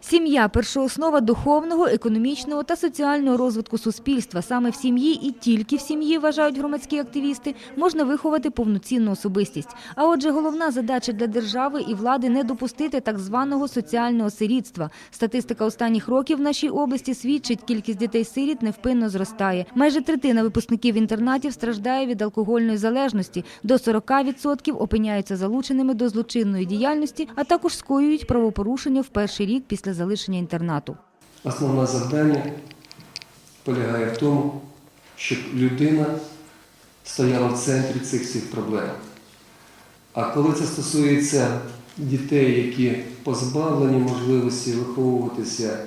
Сім'я першооснова духовного, економічного та соціального розвитку суспільства. Саме в сім'ї і тільки в сім'ї, вважають громадські активісти, можна виховати повноцінну особистість. А отже, головна задача для держави і влади не допустити так званого соціального сирітства. Статистика останніх років в нашій області свідчить, кількість дітей-сиріт невпинно зростає. Майже третина випускників інтернатів страждає від алкогольної залежності. До 40% опиняються залученими до злочинної діяльності, а також скоюють правопорушення в перший рік після залишення інтернату. Основне завдання полягає в тому, щоб людина стояла в центрі цих всіх проблем. А коли це стосується дітей, які позбавлені можливості виховуватися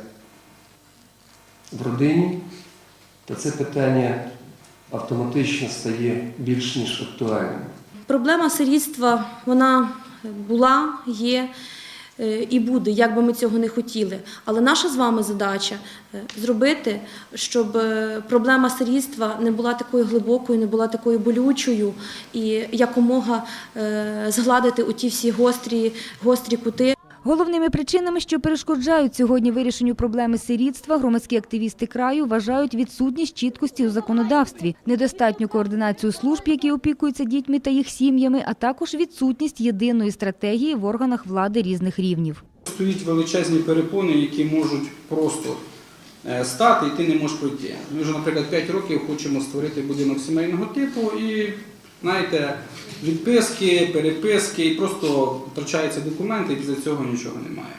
в родині, то це питання автоматично стає більш ніж актуальним. Проблема сирітства вона була, є і буде, як би ми цього не хотіли. Але наша з вами задача е, зробити, щоб е, проблема сирітства не була такою глибокою, не була такою болючою, і якомога згладити згладити оті всі гострі, гострі кути. Головними причинами, що перешкоджають сьогодні вирішенню проблеми сирітства, громадські активісти краю вважають відсутність чіткості у законодавстві, недостатню координацію служб, які опікуються дітьми та їх сім'ями, а також відсутність єдиної стратегії в органах влади різних рівнів. Стоять величезні перепони, які можуть просто е, стати, і ти не можеш пройти. Ми вже, наприклад, 5 років хочемо створити будинок сімейного типу і, знаєте, відписки, переписки, і просто втрачаються документи, і після цього нічого немає.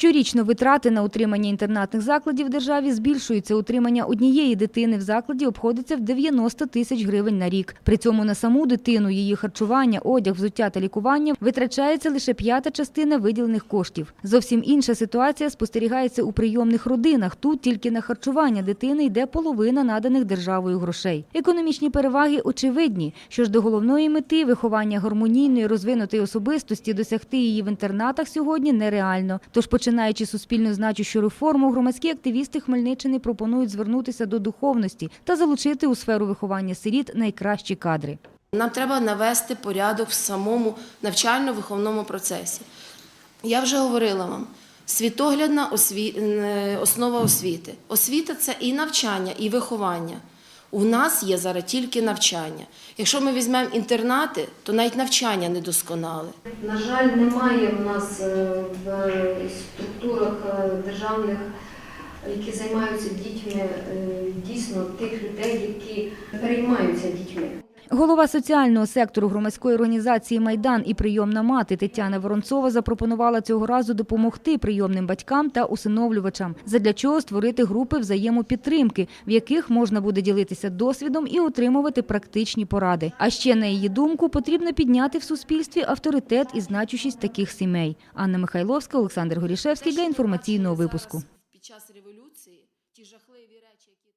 Щорічно витрати на утримання інтернатних закладів в державі збільшуються. Утримання однієї дитини в закладі обходиться в 90 тисяч гривень на рік. При цьому на саму дитину, її харчування, одяг, взуття та лікування витрачається лише п'ята частина виділених коштів. Зовсім інша ситуація спостерігається у прийомних родинах. Тут тільки на харчування дитини йде половина наданих державою грошей. Економічні переваги очевидні. Що ж до головної мети виховання гармонійної розвинутої особистості, досягти її в інтернатах сьогодні нереально. Тож, починаючи суспільно значущу реформу, громадські активісти Хмельниччини пропонують звернутися до духовності та залучити у сферу виховання сиріт найкращі кадри. Нам треба навести порядок в самому навчально-виховному процесі. Я вже говорила вам, світоглядна е, основа освіти. Освіта це і навчання, і виховання. У нас є зараз тільки навчання. Якщо ми візьмемо інтернати, то навіть навчання недосконале. На жаль, немає в нас е, в структурах е, державних, які займаються дітьми, е, дійсно тих людей, які переймаються дітьми. Голова соціального сектору громадської організації Майдан і прийомна мати Тетяна Воронцова запропонувала цього разу допомогти прийомним батькам та усиновлювачам, задля чого створити групи взаємопідтримки, в яких можна буде ділитися досвідом і отримувати практичні поради. А ще на її думку потрібно підняти в суспільстві авторитет і значущість таких сімей. Анна Михайловська, Олександр Горішевський для інформаційного випуску. Під час революції ті жахливі речі, які